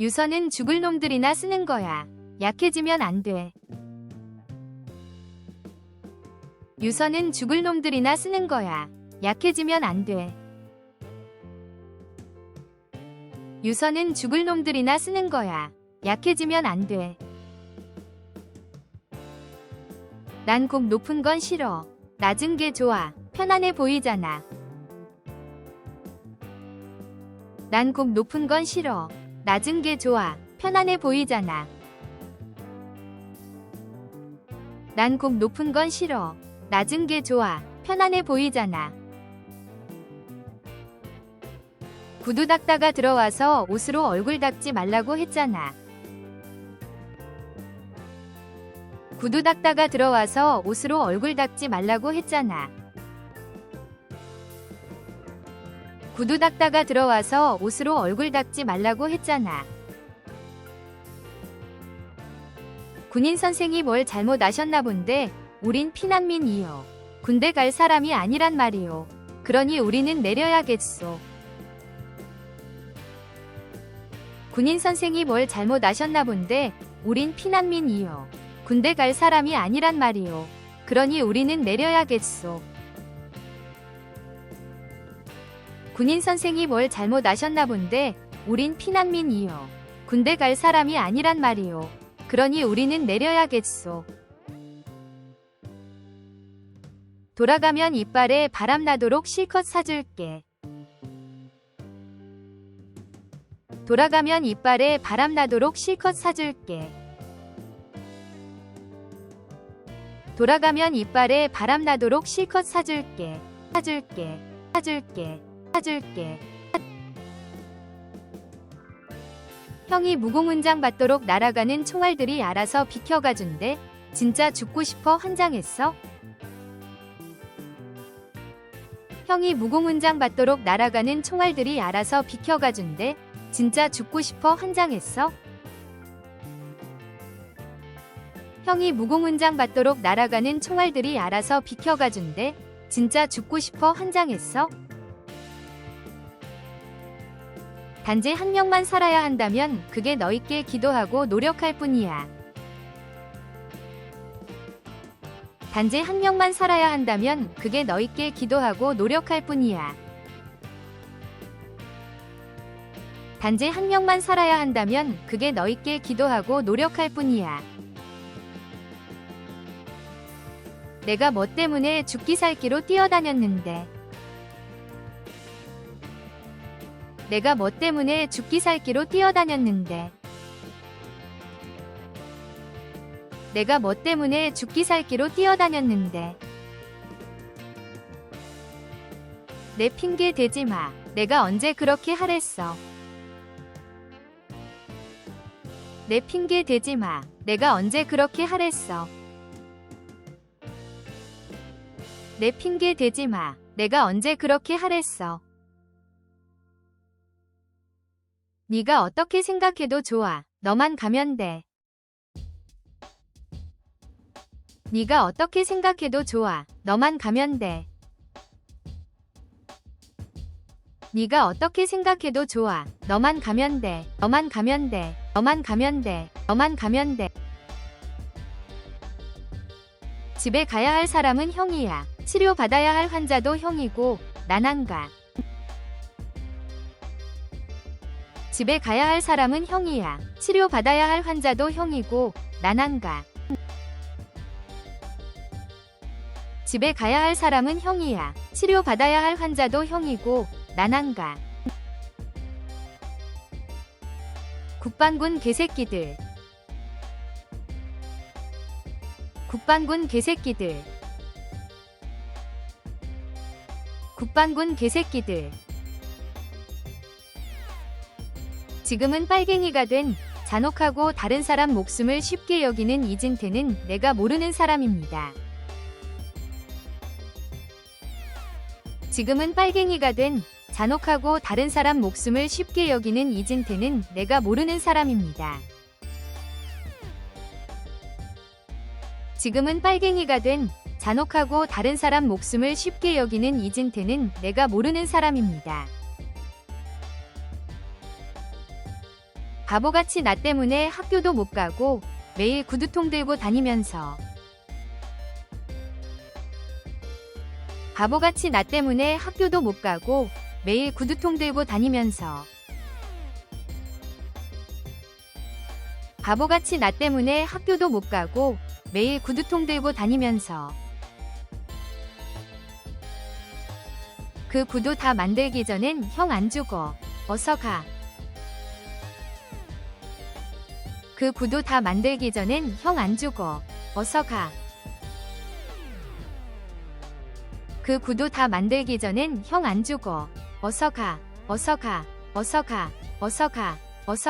유서는 죽을 놈들이나 쓰는 거야. 약해지면 안 돼. 유서는 죽을 놈들이나 쓰는 거야. 약해지면 안 돼. 유서는 죽을 놈들이나 쓰는 거야. 약해지면 안 돼. 난곡 높은 건 싫어. 낮은 게 좋아. 편안해 보이잖아. 난곡 높은 건 싫어. 낮은 게 좋아. 편안해 보이잖아. 난곡 높은 건 싫어. 낮은 게 좋아. 편안해 보이잖아. 구두 닦다가 들어와서 옷으로 얼굴 닦지 말라고 했잖아. 구두 닦다가 들어와서 옷으로 얼굴 닦지 말라고 했잖아. 구두 닦다가 들어와서 옷으로 얼굴 닦지 말라고 했잖아. 군인 선생이 뭘 잘못하셨나 본데 우린 피난민이요. 군대 갈 사람이 아니란 말이요. 그러니 우리는 내려야겠소. 군인 선생이 뭘 잘못하셨나 본데 우린 피난민이요. 군대 갈 사람이 아니란 말이요. 그러니 우리는 내려야겠소. 군인 선생이 뭘 잘못하셨나 본데 우린 피난민이요. 군대 갈 사람이 아니란 말이요. 그러니 우리는 내려야겠소. 돌아가면 이빨에 바람 나도록 실컷 사줄게. 돌아가면 이빨에 바람 나도록 실컷 사줄게. 돌아가면 이빨에 바람 나도록 실컷 사줄게. 사줄게. 사줄게. 사줄게. 형이 무공훈장 받도록 날아가는 총알들이 알아서 비켜가준대. 진짜 죽고 싶어 환장했어? 형이 무공훈장 받도록 날아가는 총알들이 알아서 비켜가준대. 진짜 죽고 싶어 환장했어? 형이 무공훈장 받도록 날아가는 총알들이 알아서 비켜가준대. 진짜 죽고 싶어 환장했어? 단지 한 명만 살아야 한다면 그게 너희께 기도하고 노력할 뿐이야. 단지 한 명만 살아야 한다면 그게 너희께 기도하고 노력할 뿐이야. 단지 한 명만 살아야 한다면 그게 너희께 기도하고 노력할 뿐이야. 내가 뭐 때문에 죽기 살기로 뛰어다녔는데. 내가 뭐 때문에 죽기 살기로 뛰어다녔는데. 내가 뭐 때문에 죽기 살기로 뛰어다녔는데. 내 핑계 대지 마. 내가 언제 그렇게 하랬어. 내 핑계 대지 마. 내가 언제 그렇게 하랬어. 내 핑계 대지 마. 내가 언제 그렇게 하랬어. 네가 어떻게 생각해도 좋아. 너만 가면 돼. 네가 어떻게 생각해도 좋아. 너만 가면 돼. 네가 어떻게 생각해도 좋아. 너만 가면 돼. 너만 가면 돼. 너만 가면 돼. 너만 가면 돼. 집에 가야 할 사람은 형이야. 치료 받아야 할 환자도 형이고 난안 가. 집에 가야 할 사람은 형이야. 치료 받아야 할 환자도 형이고 난안 가. 집에 가야 할 사람은 형이야. 치료 받아야 할 환자도 형이고 난안 가. 국방군 개새끼들. 국방군 개새끼들. 국방군 개새끼들. 지금은 빨갱이가 된 잔혹하고 다른 사람 목숨을 쉽게 여기는 이진태는 내가 모르는 사람입니다. 지금은 빨갱이가 된 잔혹하고 다른 사람 목숨을 쉽게 여기는 이진태는 내가 모르는 사람입니다. 지금은 빨갱이가 된 잔혹하고 다른 사람 목숨을 쉽게 여기는 이진태는 내가 모르는 사람입니다. 바보같이 나 때문에 학교도 못 가고 매일 구두통 들고 다니면서 바보같이 나 때문에 학교도 못 가고 매일 구두통 들고 다니면서 바보같이 나 때문에 학교도 못 가고 매일 구두통 들고 다니면서 그 구두 다 만들기 전엔 형 안 죽어. 어서 가. 그 구두 다 만들기 전엔 형안 죽어. 어서 가. 그 구두 다 만들기 전엔 형안 죽어. 어서 가. 어서 가. 어서 가. 어서 가. 어서 가.